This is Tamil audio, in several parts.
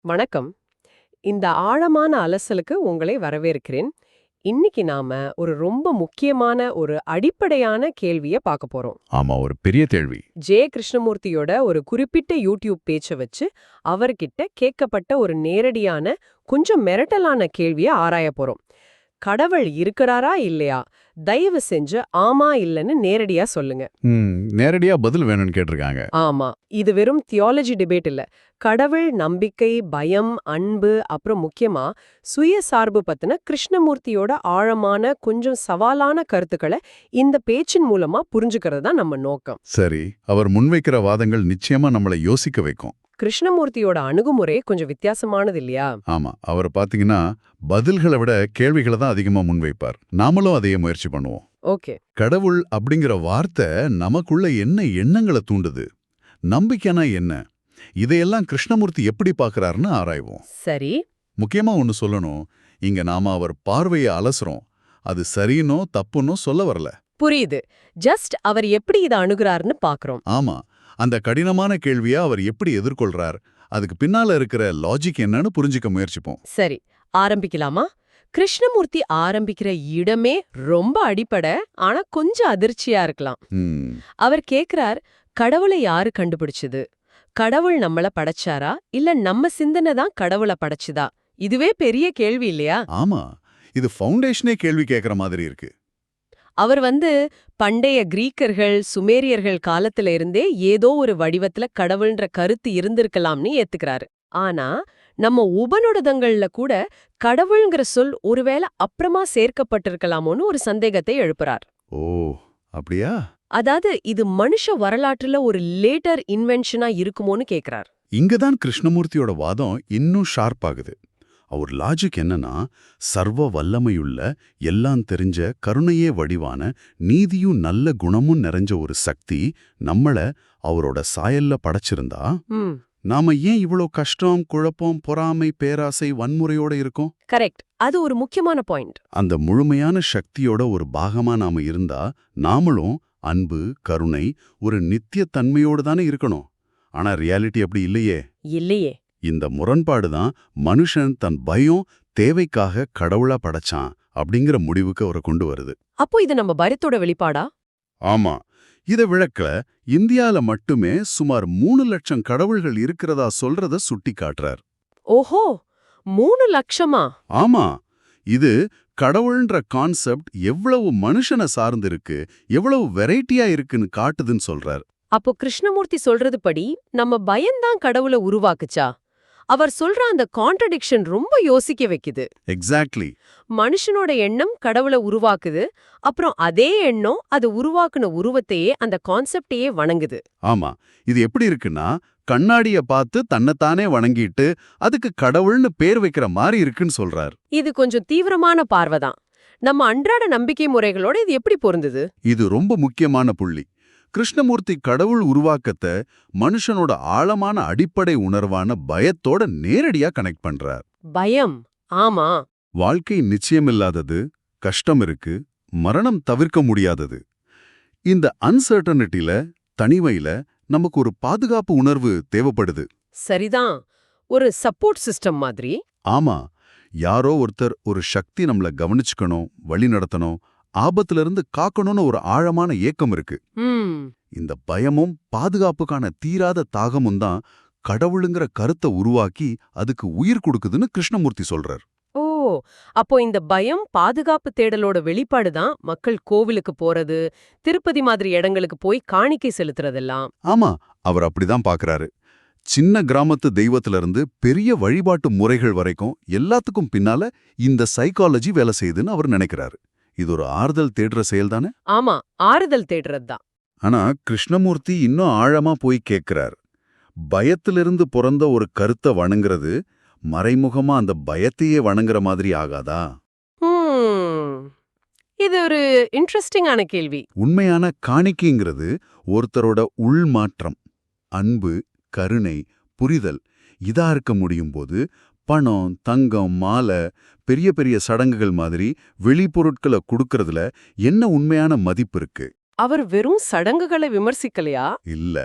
வணக்கம். இந்த ஆழமான அலசலுக்கு உங்களை வரவேற்கிறேன். இன்னைக்கு நாம ஒரு ரொம்ப முக்கியமான ஒரு அடிப்படையான கேள்விய பார்க்க போறோம். ஆமா ஒரு பெரிய கேள்வி. ஜே கிருஷ்ணமூர்த்தியோட ஒரு குறிப்பிட்ட யூடியூப் பேச்ச வச்சு அவர்கிட்ட கேட்கப்பட்ட ஒரு நேரடியான கொஞ்சம் மிரட்டலான கேள்விய ஆராய போறோம். கடவுள் இருக்கிறாரா இல்லையா? தயவு செஞ்சு ஆமா இல்லைன்னு நேரடியா சொல்லுங்க. நேரடியா பதில் வேணும்னு கேட்டிருக்காங்க. ஆமா இது வெறும் தியாலஜி டிபேட் இல்ல. கடவுள் நம்பிக்கை பயம் அன்பு அப்புறம் முக்கியமா சுயசார்பு பத்தின கிருஷ்ணமூர்த்தியோட ஆழமான கொஞ்சம் சவாலான கருத்துக்களை இந்த பேச்சின் மூலமா புரிஞ்சுக்கிறது தான் நம்ம நோக்கம். சரி அவர் முன்வைக்கிற வாதங்கள் நிச்சயமா நம்மளை யோசிக்க வைக்கும். கிருஷ்ணமூர்த்தியோட அணுகுமுறை கொஞ்சம் வித்தியாசமானது இல்லையா ஆமா. அவர் பாத்தீங்கன்னா பதில்களை விட கேள்விகளை தான் அதிகமா முன்வைப்பார் நாமளும் அதையே முயற்சி பண்ணுவோம். ஓகே. கடவுள் அப்படிங்கிற வார்த்தை நமக்குள்ள என்ன எண்ணங்களை தூண்டுது? நம்பிக்கைனா என்ன? இதையெல்லாம் கிருஷ்ணமூர்த்தி எப்படி பார்க்கறாருன்னு ஆராய்வோம். சரி. முக்கியமா ஒன்னு சொல்லணும். இங்க நாம அவர் பார்வையை அலசுறோம். அது சரினோ தப்புன்னோ சொல்ல வரல. புரியுது. ஜஸ்ட் அவர் எப்படி இதை அணுகுறாருன்னு பாக்குறோம். ஆமா. அந்த கடினமான கேள்வியை அவர் எப்படி எதிர்கொள்றார்? அதுக்கு பின்னால இருக்கிற லாஜிக் என்னன்னு புரிஞ்சுக்க முயற்சிப்போம். சரி ஆரம்பிக்கலாமா? கிருஷ்ணமூர்த்தி ஆரம்பிக்கிற இடமே ரொம்ப அடிப்படை ஆனா கொஞ்சம் அதிர்ச்சியா இருக்கலாம். அவர் கேக்குறார் கடவுளை யாரு கண்டுபிடிச்சது? கடவுள் நம்மள படைச்சாரா? இல்ல நம்ம சிந்தனை தான் கடவுளை படைச்சுதா? இதுவே பெரிய கேள்வி இல்லையா? ஆமா இது ஃபவுண்டேஷனே கேள்வி கேட்கற மாதிரி இருக்கு. அவர் வந்து பண்டைய கிரீக்கர்கள் சுமேரியர்கள் காலத்துல இருந்தே ஏதோ ஒரு வடிவத்துல கடவுள்ன்ற கருத்து இருந்திருக்கலாம்னு ஏத்துக்கிறாரு. ஆனா நம்ம உபநிடதங்கள்ல கூட கடவுள்ங்கிற சொல் ஒருவேளை அப்புறமா சேர்க்கப்பட்டிருக்கலாமோன்னு ஒரு சந்தேகத்தை எழுப்புறார். ஓ அப்படியா? அதாவது இது மனுஷ வரலாற்றுல ஒரு லேட்டர் இன்வென்ஷனா இருக்குமோன்னு கேக்குறார். இங்கதான் கிருஷ்ணமூர்த்தியோட வாதம் இன்னும் ஷார்ப் ஆகுது. அவர் லாஜிக் என்னன்னா சர்வ வல்லமையுள்ள எல்லாம் தெரிஞ்ச கருணையே வடிவான நீதியும் நல்ல குணமும் நிறைஞ்ச ஒரு சக்தி நம்மள அவரோட சாயல்ல படைச்சிருந்தா நாம ஏன் இவ்வளோ கஷ்டம் குழப்பம் பொறாமை பேராசை வன்முறையோட இருக்கோம்? கரெக்ட் அது ஒரு முக்கியமான பாயிண்ட் அந்த முழுமையான சக்தியோட ஒரு பாகமா நாம இருந்தா நாமளும் அன்பு கருணை ஒரு நித்திய தன்மையோடு தானே இருக்கணும். ஆனா ரியாலிட்டி அப்படி இல்லையே. இல்லையே. இந்த முரண்பாடு தான் மனுஷன் தன் பயம் தேவைக்காக கடவுளா படைச்சான் அப்படிங்கிற முடிவுக்கு அவரை கொண்டு வருது. அப்போ இது நம்ம பயத்தோட வெளிப்பாடா? ஆமா. இத விளக்க இந்தியால மட்டுமே சுமார் மூணு லட்சம் கடவுள்கள் இருக்கிறதா சொல்றத சுட்டி காட்டுறார். ஓஹோ! மூணு லட்சமா? ஆமா. இது கடவுள்ன்ற கான்செப்ட் எவ்வளவு மனுஷனை சார்ந்து இருக்கு எவ்வளவு வெரைட்டியா இருக்குன்னு காட்டுதுன்னு சொல்றார். அப்போ கிருஷ்ணமூர்த்தி சொல்றது படி நம்ம பயம்தான் கடவுளை உருவாக்குச்சா? அவர் சொல்ற அந்த கான்ட்ரடிக்ஷன் ரொம்ப யோசிக்க வைக்குது. எக்ஸாக்ட்லி மனுஷனோட எண்ணம் கடவுளை உருவாக்குது. அப்புறம் அதே எண்ணம் அது உருவாக்குன உருவத்தையே அந்த கான்செப்டையே வணங்குது. ஆமா. இது எப்படி இருக்குன்னா கண்ணாடிய பார்த்து தன்னைத்தானே வணங்கிட்டு அதுக்கு கடவுள்னு பேர் வைக்கிற மாதிரி இருக்குன்னு சொல்றார். இது கொஞ்சம் தீவிரமான பார்வைதான். நம்ம அன்றாட நம்பிக்கை முறைகளோட இது எப்படி பொருந்துது? இது ரொம்ப முக்கியமான புள்ளி. கிருஷ்ணமூர்த்தி கடவுள் உருவாக்கத்தை மனுஷனோட ஆழமான அடிப்படை உணர்வான பயத்தோட நேரடியா கனெக்ட் பண்றார். பயம். ஆமா. வாழ்க்கை நிச்சயமில்லாதது கஷ்டம் இருக்கு மரணம் தவிர்க்க முடியாதது. இந்த அன்சர்டனிட்டில தனிமையில நமக்கு ஒரு பாதுகாப்பு உணர்வு தேவைப்படுது. சரிதான். ஒரு சப்போர்ட் சிஸ்டம் மாதிரி. ஆமா. யாரோ ஒருத்தர் ஒரு சக்தி நம்மள கவனிச்சுக்கணும் வழி நடத்தணும் ஆபத்துல இருந்து காக்கணும்னு ஒரு ஆழமான ஏக்கம் இருக்கு. இந்த பயமும் பாதுகாப்புக்கான தீராத தாகமும் தான் கடவுளுங்கிற கருத்தை உருவாக்கி அதுக்கு உயிர் கொடுக்குதுன்னு கிருஷ்ணமூர்த்தி சொல்றார். ஓ அப்போ இந்த பயம் பாதுகாப்பு தேடலோட வெளிப்பாடு தான் மக்கள் கோவிலுக்கு போறது திருப்பதி மாதிரி இடங்களுக்கு போய் காணிக்கை செலுத்துறதெல்லாம். ஆமா அவர் அப்படிதான் பார்க்கறாரு சின்ன கிராமத்து தெய்வத்துல இருந்து பெரிய வழிபாட்டு முறைகள் வரைக்கும் எல்லாத்துக்கும் பின்னால இந்த சைக்காலஜி வேலை செய்யுதுன்னு அவர் நினைக்கிறாரு. இது ஒரு ஆறுதல் தேடுற செயல்தானே ஆமா ஆறுதல் தேடுறது தான் ஆனா கிருஷ்ணமூர்த்தி இன்னும் ஆழமா போய் கேட்கிறார் பயத்திலிருந்து பிறந்த ஒரு கருத்தை வணங்குறது மறைமுகமா அந்த பயத்தையே வணங்குற மாதிரி ஆகாதா? இது ஒரு இன்ட்ரெஸ்டிங்கான கேள்வி. உண்மையான காணிக்கைங்கிறது ஒருத்தரோட உள்மாற்றம் அன்பு கருணை புரிதல் இதா இருக்க முடியும் போது பணம் தங்கம் மாலை பெரிய பெரிய சடங்குகள் மாதிரி வெளிப்பொருட்களை கொடுக்கறதுல என்ன உண்மையான மதிப்பு இருக்கு? அவர் வெறும் சடங்குகளை விமர்சிக்கலையா? இல்ல.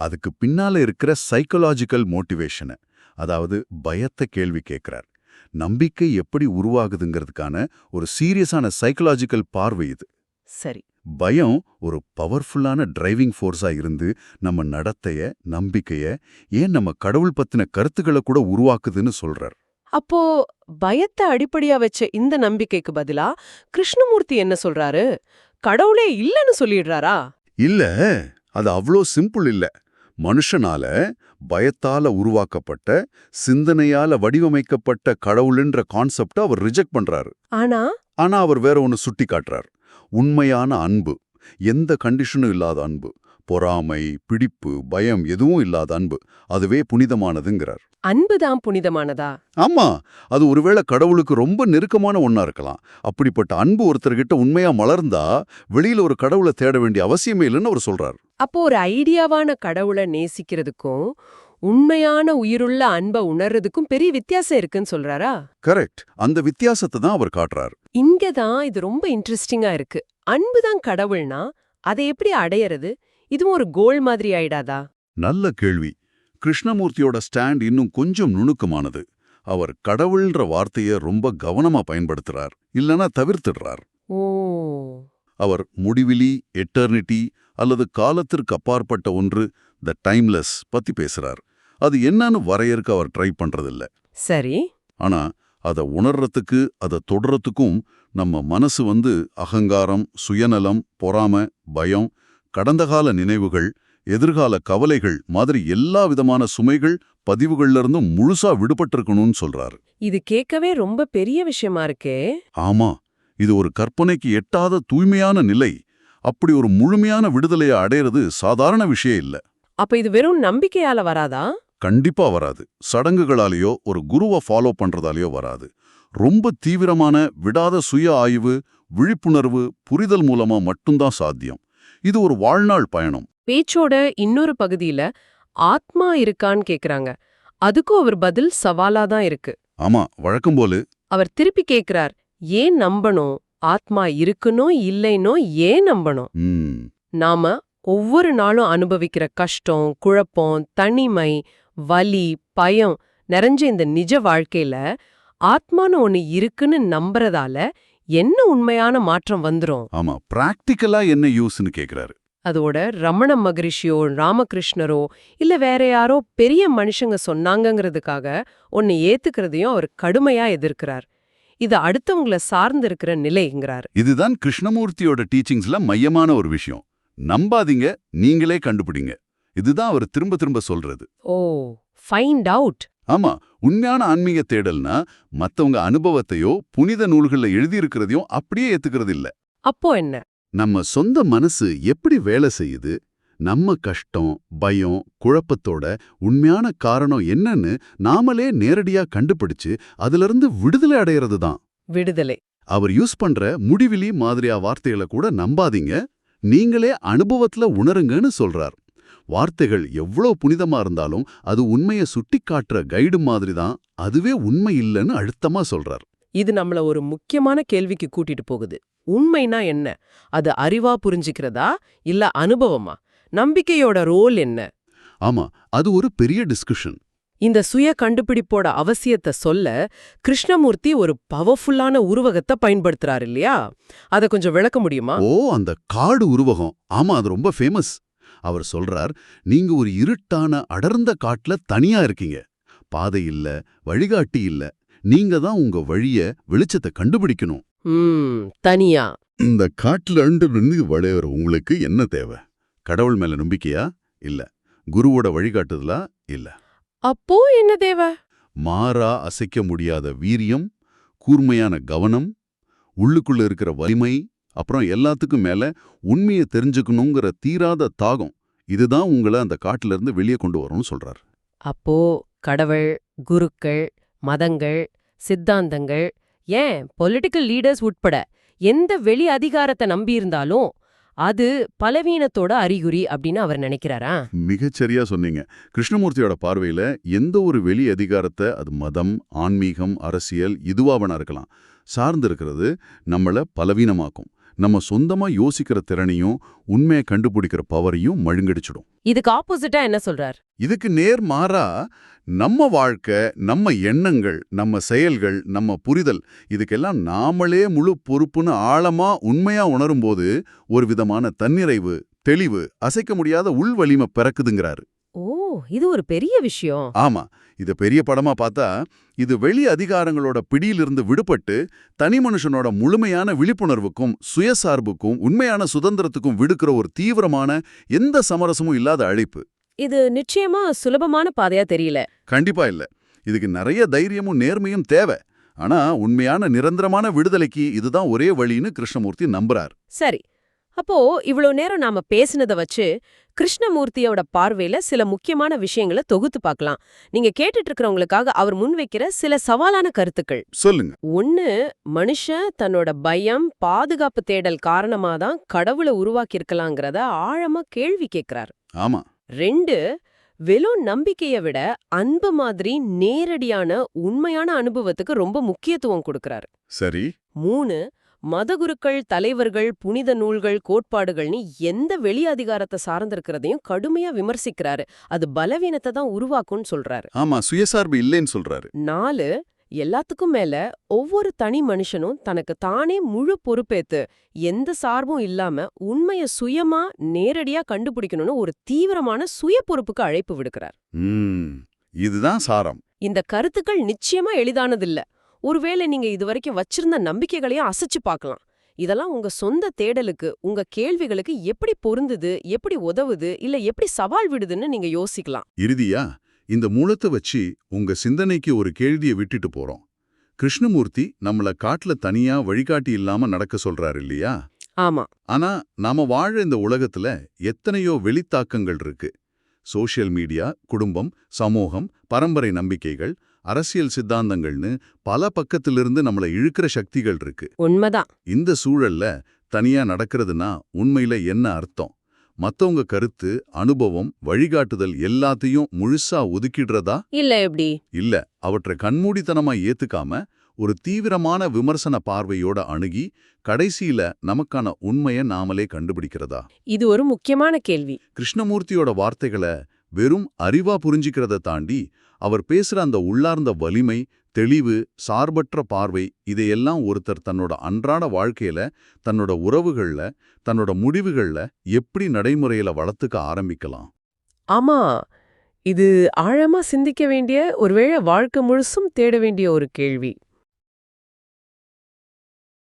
அதுக்கு பின்னால இருக்கிற சைக்கலாஜிக்கல் மோட்டிவேஷனை அதாவது பயத்தை கேள்வி கேட்கிறார். நம்பிக்கை எப்படி உருவாகுதுங்கிறதுக்கான ஒரு சீரியஸான சைக்கலாஜிக்கல் பார்வை இது. சரி. பயம் ஒரு பவர்ஃபுல்லான டிரைவிங் ஃபோர்ஸா இருந்து நம்ம நடத்தைய நம்பிக்கைய ஏன் நம்ம கடவுள் பத்தின கருத்துக்களை கூட உருவாக்குதுன்னு சொல்றார். அப்போ பயத்தை அடிப்படையா வச்ச இந்த நம்பிக்கைக்கு பதிலா கிருஷ்ணமூர்த்தி என்ன சொல்றாரு? கடவுளே இல்லன்னு சொல்லிடுறாரா? இல்ல அது அவ்வளோ சிம்பிள் இல்ல. மனுஷனால பயத்தால உருவாக்கப்பட்ட சிந்தனையால வடிவமைக்கப்பட்ட கடவுளுன்ற கான்செப்ட அவர் ரிஜெக்ட் பண்றாரு. ஆனா? ஆனா அவர் வேற ஒன்னு சுட்டி காட்டுறார் உண்மையான அன்பு எந்த கண்டிஷனும் இல்லாத அன்பு பொறாமை பிடிப்பு பயம் எதுவும் இல்லாத அன்பு அதுவே புனிதமானதுங்கிறார். அன்புதான் புனிதமானதா? ஆமா அது ஒருவேளை கடவுளுக்கு ரொம்ப நெருக்கமான ஒண்ணா இருக்கலாம். அப்படிப்பட்ட அன்பு ஒருத்தர்கிட்ட உண்மையா மலர்ந்தா வெளியில ஒரு கடவுளை தேட வேண்டிய அவசியமே இல்லைன்னு அவர் சொல்றார். அப்போ ஒரு ஐடியாவான கடவுளை நேசிக்கிறதுக்கும் உண்மையான உயிருள்ள அன்பை உணர்றதுக்கும் பெரிய வித்தியாசம் இருக்குன்னு சொல்றாரா? கரெக்ட் அந்த வித்தியாசத்தை தான் அவர் காட்டுறார். இங்கதான் இது ரொம்ப இன்ட்ரெஸ்டிங்கா இருக்கு. அன்புதான் கடவுள்னா அதை எப்படி அடையறது? இதுவும் ஒரு கோல் மாதிரி ஆயிடாதா? நல்ல கேள்வி. கிருஷ்ணமூர்த்தியோட ஸ்டாண்ட் இன்னும் கொஞ்சம் நுணுக்கமானது. அவர் கடவுள்ன்ற வார்த்தைய ரொம்ப கவனமா பயன்படுத்துறார். இல்லனா தவிர்த்திடுறார். ஓ. அவர் முடிவிலி எட்டர்னிட்டி அல்லது காலத்திற்கு அப்பாற்பட்ட ஒன்று த டைம்லெஸ் பத்தி பேசுறார். அது என்னன்னு வரையறுக்க அவர் ட்ரை பண்றதில்ல. சரி. ஆனா அதை உணர்றதுக்கு அதை தொடரத்துக்கும் நம்ம மனசு வந்து அகங்காரம் சுயநலம் பொறாம பயம் கடந்த கால நினைவுகள் எதிர்கால கவலைகள் மாதிரி எல்லா விதமான சுமைகள் பதிவுகள்ல இருந்தும் முழுசா விடுபட்டிருக்கணும்னு சொல்றாரு. இது கேட்கவே ரொம்ப பெரிய விஷயமா இருக்கே. ஆமா. இது ஒரு கற்பனைக்கு எட்டாத தூய்மையான நிலை. அப்படி ஒரு முழுமையான விடுதலையை அடையிறது சாதாரண விஷயம் இல்ல. அப்ப இது வெறும் நம்பிக்கையால வராதா? கண்டிப்பா வராது. சடங்குகளாலேயோ ஒரு குருவை ஃபாலோ பண்றதாலேயோ வராது. ரொம்ப தீவிரமான விடாத சுய ஆய்வு விழிப்புணர்வு புரிதல் மூலமா மட்டும்தான் சாத்தியம். இது ஒரு வாழ்நாள் பயணம். பேச்சோட இன்னொரு பகுதியில ஆத்மா இருக்கான்னு கேக்குறாங்க. அதுக்கும் அவர் பதில் சவாலா தான் இருக்கு. ஆமா வழக்கம் போல. அவர் திருப்பி கேக்குறார் ஏன் நம்பணும் ஆத்மா இருக்குனோ இல்லைனோ ஏன் நம்பணும் நாம ஒவ்வொரு நாளும் அனுபவிக்கிற கஷ்டம் குழப்பம் தனிமை வலி பயம் நிறைஞ்ச இந்த நிஜ வாழ்க்கையில ஆத்மான்னு ஒண்ணு இருக்குன்னு நம்புறதால என்ன உண்மையான மாற்றம் வந்துரும்? ஆமா பிராக்டிக்கலா என்ன யூஸ்னு கேக்குறாரு. அதோட ரமண மகரிஷியோ ராமகிருஷ்ணரோ இல்ல வேற யாரோ பெரிய மனுஷங்க சொன்னாங்கங்கிறதுக்காக ஒன்னு ஏத்துக்கிறதையும் அவர் கடுமையா எதிர்க்கிறார். இது அடுத்தவங்கள சார்ந்து இருக்கிற நிலைங்கிறார். இதுதான் கிருஷ்ணமூர்த்தியோட டீச்சிங்ஸ்ல மையமான ஒரு விஷயம். நம்பாதீங்க நீங்களே கண்டுபிடிங்க. இதுதான் அவர் திரும்ப திரும்ப சொல்றது. ஓ ஃபைண்ட் அவுட் ஆமா உண்மையான ஆன்மீக தேடல்னா மத்தவங்க அனுபவத்தையோ புனித நூல்கள்ல எழுதியிருக்கிறதையும் அப்படியே ஏத்துக்கிறது இல்ல அப்போ என்ன? நம்ம சொந்த மனசு எப்படி வேலை செய்யுது? நம்ம கஷ்டம் பயம் குழப்பத்தோட உண்மையான காரணம் என்னன்னு நாமளே நேரடியா கண்டுபிடிச்சு அதிலிருந்து விடுதலை அடையிறது தான். விடுதலை. அவர் யூஸ் பண்ற முடிவிலி மாதிரியா வார்த்தைகளை கூட நம்பாதீங்க. நீங்களே அனுபவத்துல உணருங்கன்னு சொல்றார். வார்த்தைகள் எவ்வளவு புனிதமா இருந்தாலும் அது உண்மையை சுட்டிக்காட்டுற கைடு மாதிரி தான். அதுவே உண்மை இல்லைன்னு அழுத்தமா சொல்றார். இது நம்மள ஒரு முக்கியமான கேள்விக்கு கூட்டிட்டு போகுது. உண்மைனா என்ன? அது அறிவா புரிஞ்சுக்கிறதா? இல்ல அனுபவமா? நம்பிக்கையோட ரோல் என்ன? ஆமா அது ஒரு பெரிய டிஸ்கஷன் இந்த சுய கண்டுபிடிப்போட அவசியத்தை சொல்ல கிருஷ்ணமூர்த்தி ஒரு பவர்ஃபுல்லான உருவகத்தை பயன்படுத்துறாரு இல்லையா? அத கொஞ்சம் விளக்க முடியுமா? ஓ அந்த காடு உருவகம். ஆமா அது ரொம்ப ஃபேமஸ் அவர் சொல்றார் நீங்க ஒரு இருட்டான அடர்ந்த காட்டுல தனியா இருக்கீங்க. பாதை இல்ல வழிகாட்டி இல்ல. நீங்க தான் உங்க வழிய வெளிச்சத்தை கண்டுபிடிக்கணும். தனியா. இந்த காட்டுல இருந்து வளையற உங்களுக்கு என்ன தேவை? கடவுள் மேல நம்பிக்கையா? இல்ல. குருவோட வழிகாட்டுதலா? இல்ல. அப்போ என்ன தேவை? மாறா அசைக்க முடியாத வீரியம் கூர்மையான கவனம் உள்ளுக்குள்ள இருக்கிற வலிமை அப்புறம் எல்லாத்துக்கும் மேல உண்மையை தெரிஞ்சுக்கணுங்கிற தீராத தாகம். இதுதான் உங்களை அந்த காட்டுல இருந்து வெளியே கொண்டு வரும்னு சொல்றார். அப்போ கடவுள் குருக்கள் மதங்கள் சித்தாந்தங்கள் ஏன் பொலிட்டிக்கல் லீடர்ஸ் உட்பட எந்த வெளி அதிகாரத்தை நம்பியிருந்தாலும் அது பலவீனத்தோட அறிகுறி அப்படின்னு அவர் நினைக்கிறாரா? மிகச்சரியா சொன்னீங்க. கிருஷ்ணமூர்த்தியோட பார்வையில எந்த ஒரு வெளி அதிகாரத்தை அது மதம் ஆன்மீகம் அரசியல் இதுவாவனா இருக்கலாம் சார்ந்து இருக்கிறது நம்மள பலவீனமாக்கும். நம்ம சொந்தமா யோசிக்கிற திறனையும் உண்மையை கண்டுபிடிக்கிற பவரையும் மழுங்கடிச்சிடும். இதுக்கு ஆப்போசிட்டா என்ன சொல்றார்? இதுக்கு நேர் மாறா நம்ம வாழ்க்கை நம்ம எண்ணங்கள் நம்ம செயல்கள் நம்ம புரிதல் இதுக்கெல்லாம் நாமளே முழு பொறுப்புன்னு ஆழமா உண்மையா உணரும்போது ஒரு விதமான தன்னிறைவு தெளிவு அசைக்க முடியாத உள் வலிமை பிறக்குதுங்கிறாரு. இது ஒரு பெரிய விஷயம். ஆமா இத பெரிய படமா பார்த்தா இது வெளி அதிகாரங்களோட பிடியிலிருந்து விடுபட்டு தனி மனுஷனோட முழுமையான விழிப்புணர்வுக்கும் சுயசார்புக்கும் உண்மையான சுதந்திரத்துக்கும் விடுக்கிற ஒரு தீவிரமான எந்த சமரசமும் இல்லாத அழைப்பு. இது நிச்சயமா சுலபமான பாதையா தெரியல. கண்டிப்பா இல்ல. இதுக்கு நிறைய தைரியமும் நேர்மையும் தேவை. ஆனா உண்மையான நிரந்தரமான விடுதலைக்கு இதுதான் ஒரே வழின்னு கிருஷ்ணமூர்த்தி நம்புறார். சரி. அப்போ இவ்வளவு நேரம் நாம பேசினத வச்சு கிருஷ்ணமூர்த்தியோட பார்வையில சில முக்கியமான விஷயங்களை தொகுத்து பார்க்கலாம். நீங்க கேட்டுட்டு இருக்கிறவங்களுக்காக அவர் முன்வைக்கிற சில சவாலான கருத்துக்கள். சொல்லுங்க. ஒன்னு மனுஷன் தன்னோட பயம் பாதுகாப்பு தேடல் காரணமா தான் கடவுளை உருவாக்கி இருக்கலாங்கிறத ஆழமா கேள்வி கேட்கிறார் ஆமா. ரெண்டு வெறும் நம்பிக்கையை விட அன்பு மாதிரி நேரடியான உண்மையான அனுபவத்துக்கு ரொம்ப முக்கியத்துவம் கொடுக்கறாரு. சரி. மூணு மதகுருக்கள் தலைவர்கள் புனித நூல்கள் கோட்பாடுகள்னு எந்த வெளி அதிகாரத்தை சார்ந்திருக்கிறதையும் கடுமையா விமர்சிக்கிறாரு. அது பலவீனத்தை தான் உருவாக்கும்னு சொல்றாரு. ஆமா சுயசார்பு இல்லைன்னு சொல்றாரு. நாலு எல்லாத்துக்கும் மேல ஒவ்வொரு தனி மனுஷனும் தனக்கு தானே முழு பொறுப்பேத்து எந்த சார்பும் இல்லாம உண்மைய சுயமா நேரடியா கண்டுபிடிக்கணும்னு ஒரு தீவிரமான சுய பொறுப்புக்கு அழைப்பு விடுக்கிறார். இதுதான் சாரம். இந்த கருத்துக்கள் நிச்சயமா எளிதானதில்ல. ஒருவேளை நீங்க இதுவரைக்கும் வச்சிருந்த நம்பிக்கைகளையும் அசைச்சு பார்க்கலாம். இதெல்லாம் உங்க சொந்த தேடலுக்கு உங்க கேள்விகளுக்கு எப்படி பொருந்துது எப்படி உதவுது இல்ல எப்படி சவால் விடுதுன்னு நீங்க யோசிக்கலாம். இறுதியா இந்த மூலத்தை வச்சு உங்க சிந்தனைக்கு ஒரு கேள்வியை விட்டுட்டு போறோம். கிருஷ்ணமூர்த்தி நம்மள காட்டுல தனியா வழிகாட்டி இல்லாம நடக்க சொல்றாரு இல்லையா? ஆமா. ஆனா நாம வாழ இந்த உலகத்துல எத்தனையோ வெளித்தாக்கங்கள் இருக்கு. சோஷியல் மீடியா குடும்பம் சமூகம் பரம்பரை நம்பிக்கைகள் அரசியல் சித்தாந்தங்கள்னு பல பக்கத்திலிருந்து நம்மள இழுக்கிற சக்திகள் இருக்கு. உண்மைதான். இந்த சூழல்ல தனியா நடக்கிறதுனா உண்மையில என்ன அர்த்தம்? மத்தவங்க கருத்து அனுபவம் வழிகாட்டுதல் எல்லாத்தையும் முழுசா ஒதுக்கிடுறதா? இல்ல எப்படி? இல்ல அவற்றை கண்மூடித்தனமா ஏத்துக்காம ஒரு தீவிரமான விமர்சன பார்வையோட அணுகி கடைசியில நமக்கான உண்மைய நாமளே கண்டுபிடிக்கிறதா? இது ஒரு முக்கியமான கேள்வி. கிருஷ்ணமூர்த்தியோட வார்த்தைகளை வெறும் அறிவா புரிஞ்சிக்கிறத தாண்டி அவர் பேசுற அந்த உள்ளார்ந்த வலிமை தெளிவு சார்பற்ற பார்வை இதையெல்லாம் ஒருத்தர் தன்னோட அன்றாட வாழ்க்கையில தன்னோட உறவுகள்ல தன்னோட முடிவுகள்ல எப்படி நடைமுறையில வளர்த்துக்க ஆரம்பிக்கலாம். ஆமா இது ஆழமா சிந்திக்க வேண்டிய ஒருவேளை வாழ்க்கை முழுசும் தேட வேண்டிய ஒரு கேள்வி.